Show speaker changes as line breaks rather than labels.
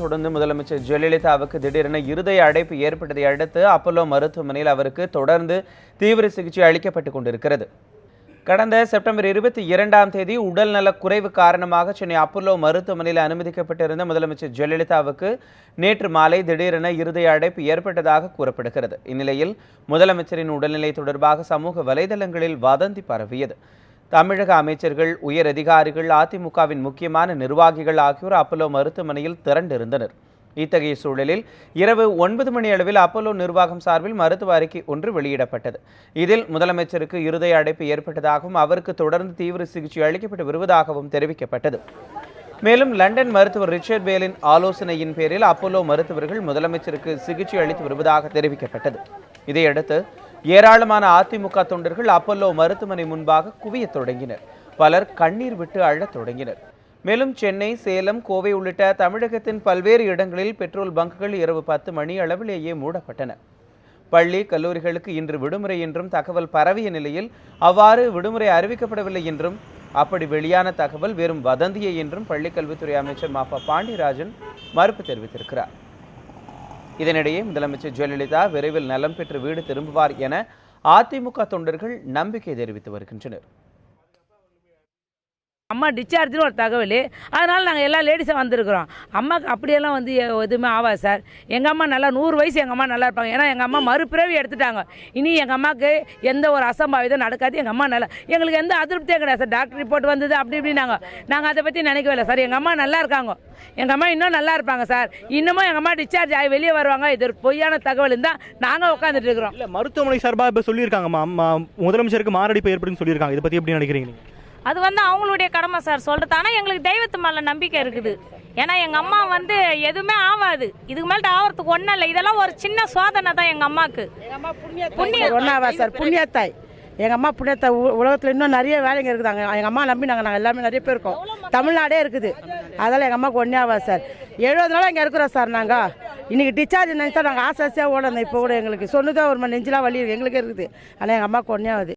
தொடர்ந்து முதலமைச்சர் ஜெயலலிதாவுக்கு திடீரென இருதய அடைப்பு ஏற்பட்டதை அடுத்து அப்பல்லோ மருத்துவமனையில் அவருக்கு தொடர்ந்து தீவிர சிகிச்சை அளிக்கப்பட்டு கொண்டிருக்கிறது. கடந்த செப்டம்பர் இருபத்தி இரண்டாம் தேதி உடல்நலக் குறைவு காரணமாக சென்னை அப்பல்லோ மருத்துவமனையில் அனுமதிக்கப்பட்டிருந்த முதலமைச்சர் ஜெயலலிதாவுக்கு நேற்று மாலை திடீரென இருதய அடைப்பு ஏற்பட்டதாக கூறப்படுகிறது. இந்நிலையில் முதலமைச்சரின் உடல்நிலை தொடர்பாக சமூக வலைதளங்களில் வதந்தி பரவியது. தமிழக அமைச்சர்கள் உயர் அதிகாரிகள் அதிமுகவின் முக்கியமான நிர்வாகிகள் ஆகியோர் அப்பல்லோ மருத்துவமனையில் திரண்டிருந்தனர். இத்தகைய சூழலில் இரவு ஒன்பது மணி அளவில் அப்பல்லோ நிர்வாகம் சார்பில் மருத்துவ அறிக்கை ஒன்று வெளியிடப்பட்டது. இதில் முதலமைச்சருக்கு இருதய அடைப்பு ஏற்பட்டதாகவும் அவருக்கு தொடர்ந்து தீவிர சிகிச்சை அளிக்கப்பட்டு வருவதாகவும் தெரிவிக்கப்பட்டது. மேலும் லண்டன் மருத்துவர் ரிச்சர்ட் பேலின் ஆலோசனையின் பேரில் அப்பல்லோ மருத்துவர்கள் முதலமைச்சருக்கு சிகிச்சை அளித்து வருவதாக தெரிவிக்கப்பட்டது. இதையடுத்து ஏராளமான அதிமுக தொண்டர்கள் அப்பல்லோ மருத்துவமனை முன்பாக குவியத் தொடங்கினர். பலர் கண்ணீர் விட்டு அழத் தொடங்கினர். மேலும் சென்னை சேலம் கோவை உள்ளிட்ட தமிழகத்தின் பல்வேறு இடங்களில் பெட்ரோல் பங்குகள் இரவு பத்து மணி அளவிலேயே மூடப்பட்டன. பள்ளி கல்லூரிகளுக்கு இன்று விடுமுறை என்றும் தகவல் பரவிய நிலையில் அவ்வாறு விடுமுறை அறிவிக்கப்படவில்லை என்றும் அப்படி வெளியான தகவல் வெறும் வதந்தியே என்றும் பள்ளிக்கல்வித்துறை அமைச்சர் மாஃபா பாண்டியராஜன் மறுப்பு தெரிவித்திருக்கிறார். இதனிடையே முதலமைச்சர் ஜெயலலிதா விரைவில் நலம் பெற்று வீடு திரும்புவார் என அதிமுக தொண்டர்கள் நம்பிக்கை தெரிவித்து வருகின்றனர்.
அம்மா டிஸ்சார்ஜ்னு ஒரு தகவல். அதனால் நாங்கள் எல்லா லேடிஸும் வந்திருக்கிறோம். அம்மாவுக்கு அப்படியெல்லாம் வந்து எதுவுமே ஆகாது சார் எங்கள் அம்மா நல்லா நூறு வயசு எங்கள் அம்மா நல்லா இருப்பாங்க. ஏன்னா எங்கள் அம்மா மறுபிறவி எடுத்துட்டாங்க. இனி எங்கள் அம்மாவுக்கு எந்த ஒரு அசம்பாவிதம் நடக்காது. எங்கள் அம்மா நல்லா எங்களுக்கு எந்த அதிருப்தியும் கிடையாது சார் டாக்டர் ரிப்போர்ட் வந்தது அப்படி இப்படின்னாங்க நாங்கள் அதை பற்றி நினைக்கவே இல்லை சார் எங்கள் அம்மா நல்லா இருக்காங்க. எங்கள் அம்மா இன்னும் நல்லா இருப்பாங்க சார் இன்னமும் எங்கள் அம்மா டிஸ்சார்ஜ் ஆகி வெளியே வருவாங்க. இது ஒரு பொய்யான தகவல் தான் நாங்கள் உட்காந்துட்டு இருக்கிறோம்.
இல்ல மருத்துவமனை சார்பா இப்ப சொல்லியிருக்காங்கம்மா முதலமைச்சருக்கு மாரடைப்பு ஏற்படுன்னு சொல்லியிருக்காங்க. இதை பத்தி எப்படி நினைக்கிறீங்க
அது வந்து அவங்களுடைய கடமை சார் சொல்றது. ஆனால் எங்களுக்கு தெய்வத்து மேலே நம்பிக்கை இருக்குது. ஏன்னா எங்கள் அம்மா வந்து எதுவுமே ஆகாது இதுக்கு மேலே ஆகிறதுக்கு ஒன்றும் இல்லை. இதெல்லாம் ஒரு சின்ன சோதனை தான் எங்கள் அம்மாவுக்கு புண்ணிய
ஒன்றாவா சார்? புண்ணியத்தாய் எங்கள் அம்மா புண்ணியத்தாய் உ- உலகத்தில் இன்னும் நிறைய வேலைங்க இருக்குதாங்க எங்கள் அம்மா நம்பி நாங்கள் நாங்கள் எல்லாமே நிறைய பேர் இருக்கோம். தமிழ்நாடே இருக்குது. அதெல்லாம் எங்கள் அம்மாவுக்கு ஒன்றாவா சார். எழுபது நாளாக இங்கே இருக்கிறோம் சார் நாங்கள் இன்னைக்கு டிஸ்சார்ஜ் நினச்சா நாங்கள் ஆசை ஆசையாக ஓடணும். இப்போ கூட எங்களுக்கு சொன்னதே ஒரு மணி நெஞ்சலாம் வலி இருக்கு. எங்களுக்கு இருக்குது. ஆனால் எங்கள் அம்மாவுக்கு ஒன்றாவது